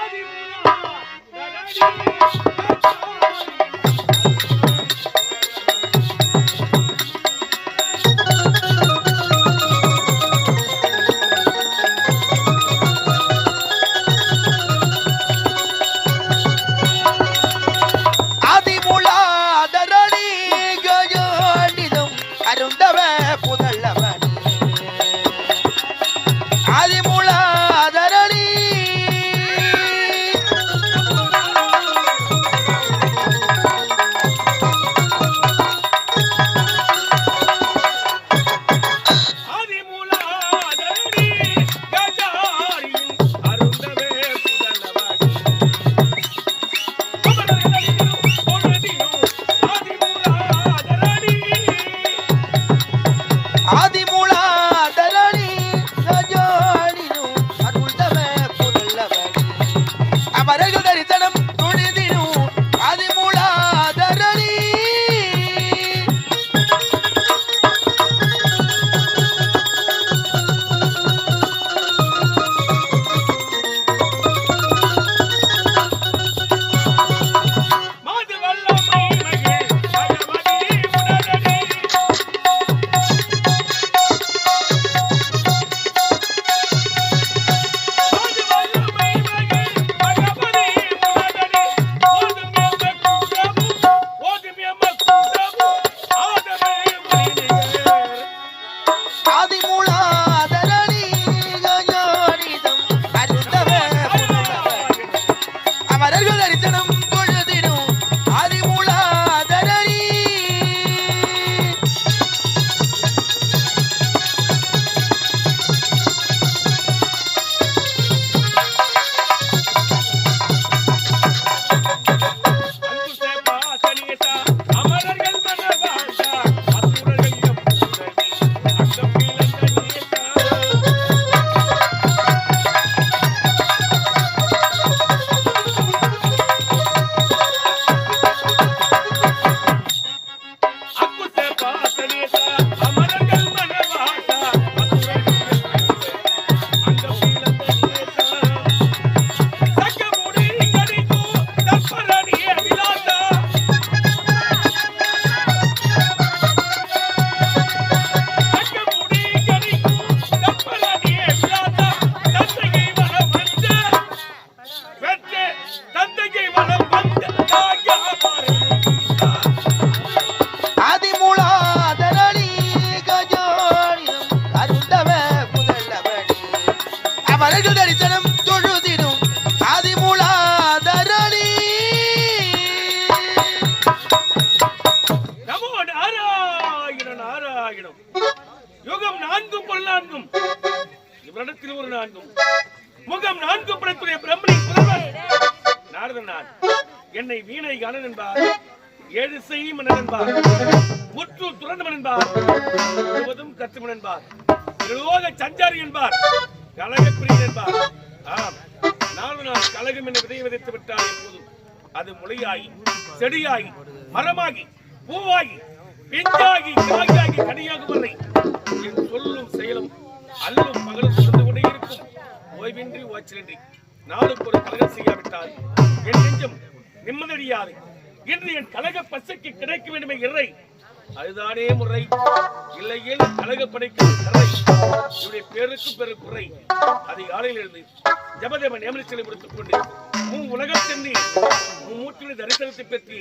ஆதிமுலாதரணி அழகு தரிசனம் தொழுதிடும் ஆதிமூலாதரணி. நமோ நாராயணம். யுகம் நான்கும் பொருள் நான்கும். இவரிடத்தில் ஒரு நான்கும். முகம் நான்கும் படத்துடைய பிரம்மணி நாரதன் நான் என்னை வீணை கணன் என்பார். ஏழு செய்யும் என்பார். முற்று துறந்தவன் என்பார். முழுவதும் கற்றுமன் என்பார். சஞ்சாரி என்பார். கலகப்பிரியன் என்பார். ஆம் நாலு நாள் கலகம் என்ற விதை விதைத்து விட்டார் எப்போதும் அது முளையாகி செடியாகி மரமாகி பூவாகி பிஞ்சாகி காயாகி கனியாகும் வரை என் சொல்லும் செயலும் அல்லும் பகலும் தொடர்ந்து கொண்டே இருக்கும். ஓய்வின்றி ஓய்ச்சலின்றி நாளுக்கு ஒரு கலகம் செய்யாவிட்டால் என் நெஞ்சம் நிம்மதியடையாது இன்று என் கலக பசைக்கு கிடைக்க வேண்டுமே இறை அதுதானே முறை. இல்லையில் அழகப்படைக்கு கரை. இவருடைய பேருக்கு பெரு குறை. அதிகாலையில் இருந்து ஜபதேவன் நியமனச்சலை முடித்துக் கொண்டு உன் உலகம் சென்று மூற்றின தரிசனத்தை பெற்று.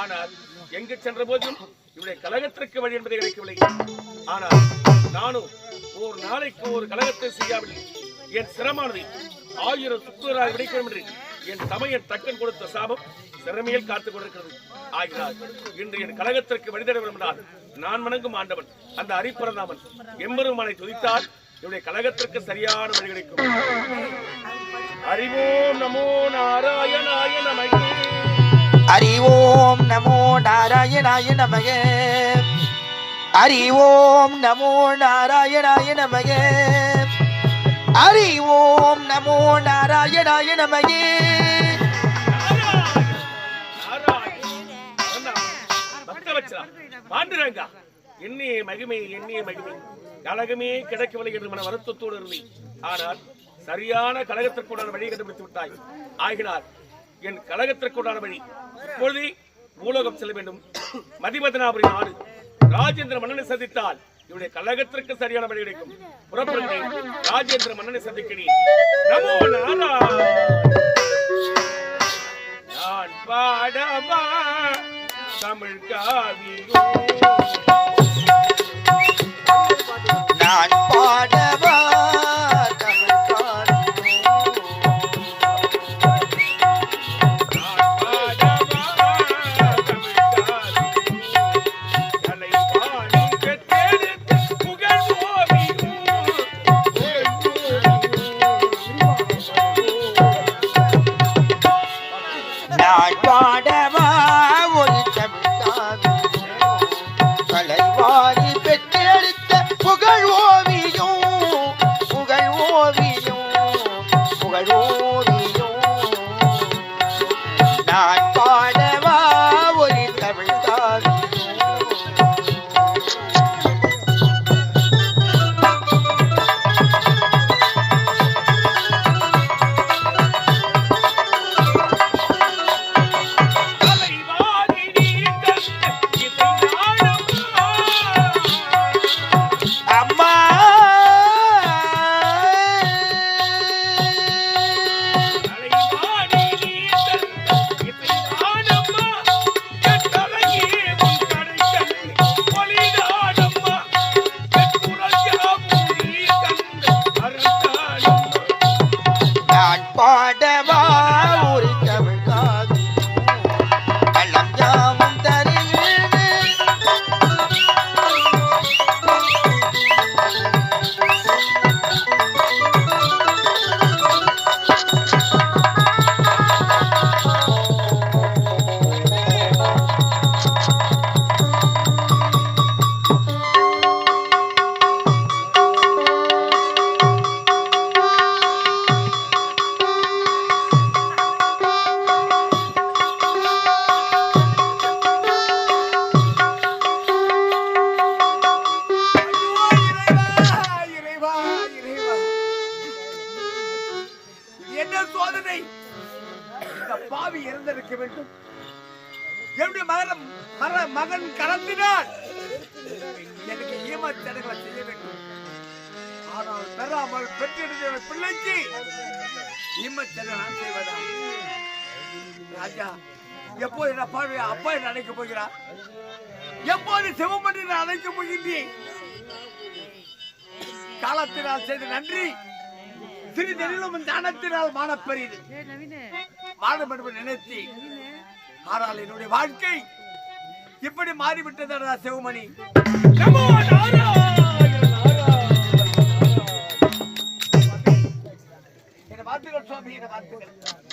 ஆனால் எங்கு சென்ற போதும் இவருடைய கலகத்திற்கு வழி என்பதை கிடைக்கவில்லை ஆனால் நானும் ஒரு நாளைக்கு ஒரு கலகத்தை செய்யாவில்லை என் சிரமானது ஆயிரம் சுக்குவராக கிடைக்கும் என்று என் தமையன் தக்கன் கொடுத்த சாபம் சிறமையில் காத்துக் கொண்டிருக்கிறது. ஆகிறார் இன்று என் கழகத்திற்கு வழிதட விரும்பினார் நான் வணங்கும் ஆண்டவன் அந்த அரிப்பரதாமன் எம்பெருமானை துதித்தால் இவருடைய கழகத்திற்கு சரியான வழி கிடைக்கும். அறிவோம் நமோ நாராயணாய நமகே. அறிவோம் ஓம் நமோ நாராயணாய நமகே. அறிவோம் ஓம் நமோ நாராயணாய நமகே. ஹரி ஓம் நமோ நாராயணாய நமகே பாண்டுரங்கா எண்ணிய மகிமை எண்ணிய மகிமை. கழகமே கிடைக்கவில்லை என்று மன வருத்தத்தோடு இருந்தேன் ஆனால் சரியான கழகத்திற்குண்டான வழியை கண்டுபிடித்து விட்டாய். ஆகினார் என் கழகத்திற்குண்டான வழி. இப்பொழுதே பூலோகம் செல்ல வேண்டும். மதிபதனாபுரி நாடு. ராஜேந்திர மன்னனை சந்தித்தால் இவருடைய கழகத்திற்கு சரியான வழி கிடைக்கும். புறப்படுகிறேன் ராஜேந்திர மன்னனை சந்திக்கிறேன் நமோ நான் பாடமா தமிழ் காவியோ பெற்றெடுத்த பிள்ளைக்கு ஈமச்சடை செய்வதா? ராஜா எப்போது என்ன பாவி அப்பா என்ன அழைக்க போகிறார்? எப்போது சிவமணி நான் அழைக்க போகின்றேன் காலத்தினால் செய்த நன்றி சிறிதெனிலும் தானத்தினால் மானப்பெரியது. வாழும் என்று நினைத்து ஆனால் என்னுடைய வாழ்க்கை இப்படி மாறிவிட்டதா சிவமணி.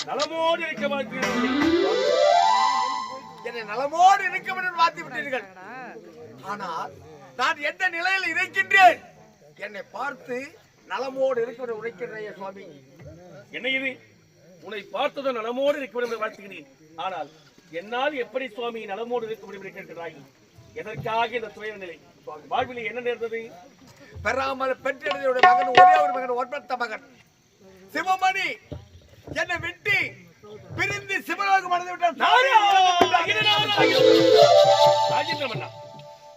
நலமோடு இருக்க என்னை நலமோடு இருக்க வேண்டும் வாழ்த்து விட்டீர்கள். ஆனால் நான் எந்த நிலையில் இருக்கின்றேன்? என்னை பார்த்து நலமோடு இருக்க உழைக்கிறேன் சுவாமி. என்ன இது உன்னை பார்த்ததும் நலமோடு இருக்க வேண்டும் என்று வாழ்த்துகிறேன். ஆனால் என்னால் எப்படி சுவாமி நலமோடு இருக்க முடியும் என்று கேட்கிறாய்? எதற்காக இந்த துயர நிலை? வாழ்வில் என்ன நேர்ந்தது? பெறாமல் பெற்றெழுதியுடைய மகன் ஒரே ஒரு மகன் ஒன்பத்த மகன். சிவமணி என்னை விட்டு பிரிந்து சிவலோகம் அடைந்து விட்டான். மன்னா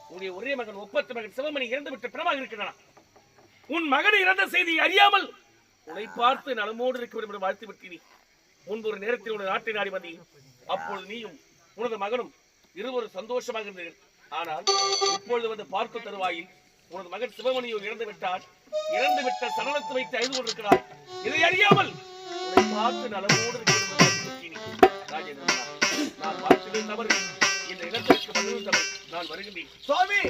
உன்னுடைய ஒரே மகன் ஒப்பத்த மகன் சிவமணி இறந்து விட்ட பிறமாக இருக்கிறானா உன் மகன் இறந்த செய்தி அறியாமல் உன்னை பார்த்து நலமோடு இருக்க வேண்டும் என்று வாழ்த்து விட்டீர் முன்பு ஒரு நேரத்தில் உனது நாட்டை நாடி வந்தீர் அப்பொழுது நீயும் உனது மகனும் இருவரும் சந்தோஷமாக இருந்தீர்கள். ஆனால் இப்பொழுது வந்து பார்த்த தருவாயில் உனது மகன் சிவமணியோ இறந்து விட்டார். இறந்து விட்ட சடலத்தை வைத்து அழுது கொண்டிருக்கிறார். இதை அறியாமல் பார்த்து நான் இந்த இடத்திற்கு நான் வருகின்றேன் சுவாமி!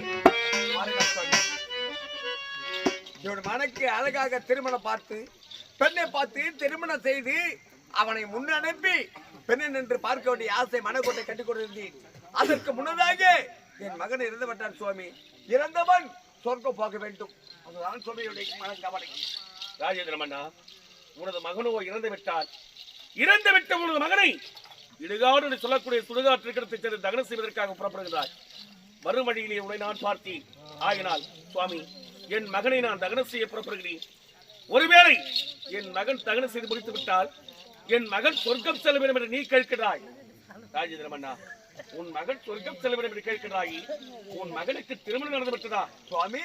என்னோட மனைக்கு அழகாக திருமணம் பார்த்து பெண்ணை பார்த்து திருமணம் செய்து அவனை முன் அனுப்பி பெண்ணை நின்று பார்க்க வேண்டிய ஆசை மனக்கோட்டை கட்டிக் கொண்டிருந்தேன். அதற்கு முன்னதாக என் மகன் இறந்து விட்டான் சுவாமி. இறந்தவன் சொர்க்கம் போக வேண்டும். அதுதான் சுவாமியுடைய மனக்கவலை. ராஜேந்திர மன்னா உனது மகனோ இறந்து விட்டார் இறந்து விட்ட உனது மகனை இடுகாடு என்று சொல்லக்கூடிய சுடுகாற்று கிடத்தை சென்று தகனம் செய்வதற்காக புறப்படுகிறார் மறுவழியிலே உன்னை நான் பார்த்தேன். ஆகினால் சுவாமி என் மகனை நான் தகனம் செய்ய புறப்படுகிறேன். ஒருவேளை என் மகன் தகனம் செய்து முடித்து விட்டால் என் மகன் சொர்க்கம் செல்ல வேண்டும் என்று நீ கேட்கிறாய். ராஜேந்திர மன்னா உன் மகன் சொர்க்கம் செல்ல வேண்டும் என்று கேட்கிறாய் உன் மகனுக்கு திருமணம் நடந்து விட்டதா சுவாமி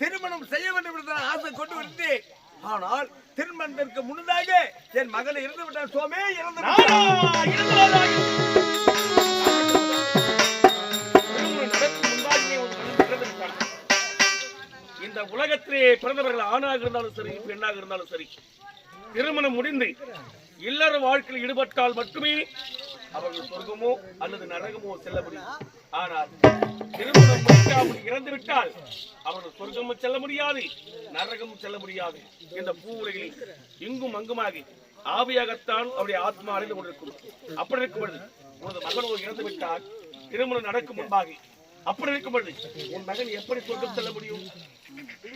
திருமணம் செய்ய வேண்டும் என்று ஆசை கொண்டு வந்தேன். ஆனால் திருமணத்திற்கு முன்னதாக என் மகனை இறந்து விட்டார் சுவாமி இறந்து. இந்த உலகத்திலே பிறந்தவர்கள் ஆணாக இருந்தாலும் சரி பெண்ணாக இருந்தாலும் சரி திருமணம் முடிந்து இல்லற வாழ்க்கையில் ஈடுபட்டால் மட்டுமே அவர்கள் சொர்க்கமோ அல்லது நரகமோ செல்ல முடியும் ஆனால் திருமணம் முடிக்காமல் இறந்து விட்டால் அவர்கள் சொர்க்கமும் செல்ல முடியாது நரகமும் செல்ல முடியாது இந்த பூ உலகில் இங்கும் அங்குமாகி ஆவியாகத்தான் அவருடைய ஆத்மா அறிந்து கொண்டிருக்கும். அப்படி இருக்கும் பொழுது உனது மகனோ இறந்து விட்டால் திருமணம் நடக்கும் முன்பாக அப்படி இருக்கும் பொழுது உன் மகன் எப்படி சொர்க்கம் செல்ல முடியும்?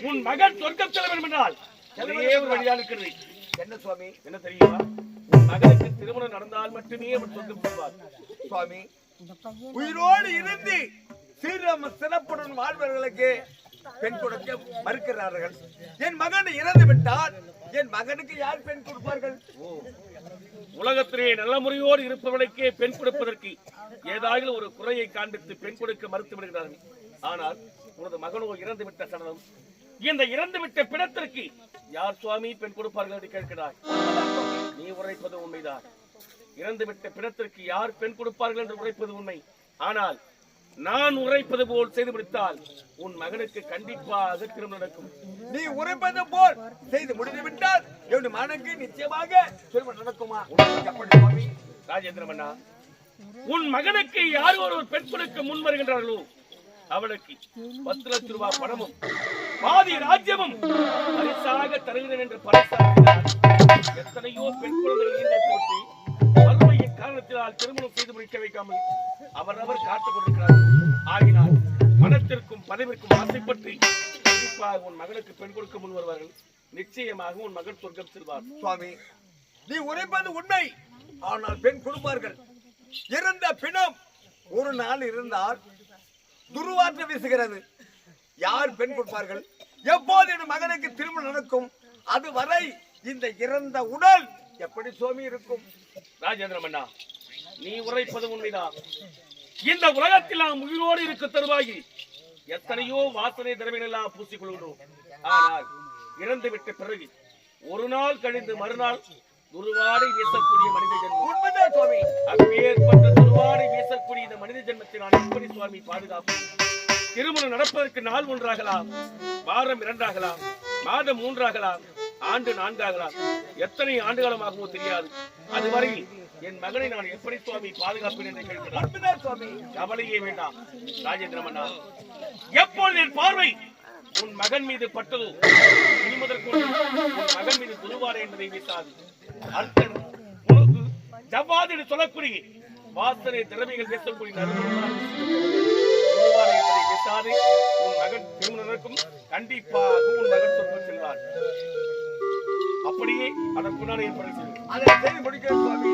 உன் மகன் சொர்க்கம் செல்ல வேண்டும் என்றால் ஒரே ஒரு வழியாக இருக்கிறது என்ன சுவாமி? என்ன தெரியுமா? உன் மகனுக்கு திருமணம் நடந்தால் மட்டுமே அவன் சொர்க்கம் செல்வார் சுவாமி உயிரோடு இருந்து சீரம் சிறப்புடன் வாழ்வர்களுக்கு பெண் கொடுக்க மறுக்கிறார்கள். என் மகன் இறந்து விட்டால் என் மகனுக்கு யார் பெண் கொடுப்பார்கள்? உலகத்திலே நல்ல முறையோடு இருப்பவர்களுக்கே பெண் கொடுப்பதற்கு ஏதாவது ஒரு குறையை காண்பித்து பெண் கொடுக்க மறுத்து விடுகிறார்கள். ஆனால் உனது மகனோ இறந்து விட்ட சடலம் இந்த இறந்து விட்ட பிணத்திற்கு யார் சுவாமி பெண் கொடுப்பார்கள் என்று கேட்கிறாய்? நீ உரைப்பது உண்மைதான். இறந்து விட்ட பிணத்திற்கு யார் பெண் கொடுப்பார்கள் என்று உரைப்பது உண்மை. ஆனால் நான் உரைப்பது போல் செய்து முடித்தால் உன் மகனுக்கு கண்டிப்பாக திருமணம் நடக்கும். நீ உரைப்பது போல் செய்து முடிந்து விட்டால் என் மகனுக்கு நிச்சயமாக திருமணம் நடக்குமா? எப்படி சுவாமி? ராஜேந்திர மன்னா உன் மகனுக்கு யார் ஒருவர் பெண் கொடுக்க முன் வருகின்றார்களோ அவளுக்கு பத்து லட்ச ரூபாய் பணமும் பாதி ராஜ்யமும் பரிசாக தருகிறேன் என்று பரிசாகிறார் எத்தனையோ பெண் குழந்தைகள் வறுமையின் காரணத்தினால் திருமணம் செய்து முடிக்க வைக்காமல் அவரவர் காத்துக் கொண்டிருக்கிறார். ஆகினால் மனத்திற்கும் பதவிற்கும் ஆசைப்பட்டு குறிப்பாக உன் மகனுக்கு பெண் கொடுக்க முன் வருவார்கள். நிச்சயமாக உன் மகன் சொர்க்கம் செல்வார். சுவாமி நீ உரைப்பது உண்மை. ஆனால் பெண் கொடுப்பார்கள். இருந்த பிணம் ஒரு நாள் இருந்தால் துருவாற்ற வீசுகிறது. யார் பெண் கொடுப்பார்கள்? எப்போது என் மகனுக்கு திருமணம் நடக்கும்? அது வரை இந்த இறந்த உடல் எப்படி சுவாமி இருக்கும்? ராஜேந்திர மன்னா நீ உரைப்பது உண்மைதான். இந்த உலகத்தில் நாம் உயிரோடு இருக்க தருவாயில் எத்தனையோ வாசனை திரவியங்கள் எல்லாம் பூசிக்கொள்கிறோம் ஆனால் இறந்து விட்ட பிறகு ஒரு நாள் கழிந்து மறுநாள் துருவாடை வீசக்கூடிய மனித ஜென்மம். உண்மைதான் சுவாமி. அப்பேற்பட்ட துருவாடை வீசக்கூடிய இந்த மனித ஜென்மத்தை நான் எப்படி சுவாமி பாதுகாப்பு திருமணம் நடப்பதற்கு நாள் ஒன்றாகலாம் வாரம் இரண்டாகலாம் மாதம் மூன்றாகலாம் ஆண்டு நான்காகலாம். எத்தனை ஆண்டுகாலமாகவோ தெரியாது. அதுவரையில் என் மகனை நான் எப்படி சுவாமி பாதுகாப்பேன் என்று கேட்கிறார். சுவாமி. கவலையே வேண்டாம் ராஜேந்திர மன்னா எப்பொழுது என் பார்வை உன் மகன் மீது பட்டதோ? இனி முதற்கொண்டு உன் மகன் மீது துருவாடை என்பதை வீசாது. அர்த்தன் உனக்கு ஜவ்வாது சொல்லக்கூடிய வாசனை திறமைகள் பேசக்கூடிய உன் மகன். திருமணம் கண்டிப்பாக உன் மகன் செல்வார். அப்படியே அதற்குண்டான ஏற்பாடு செய்யும் அதை சுவாமி.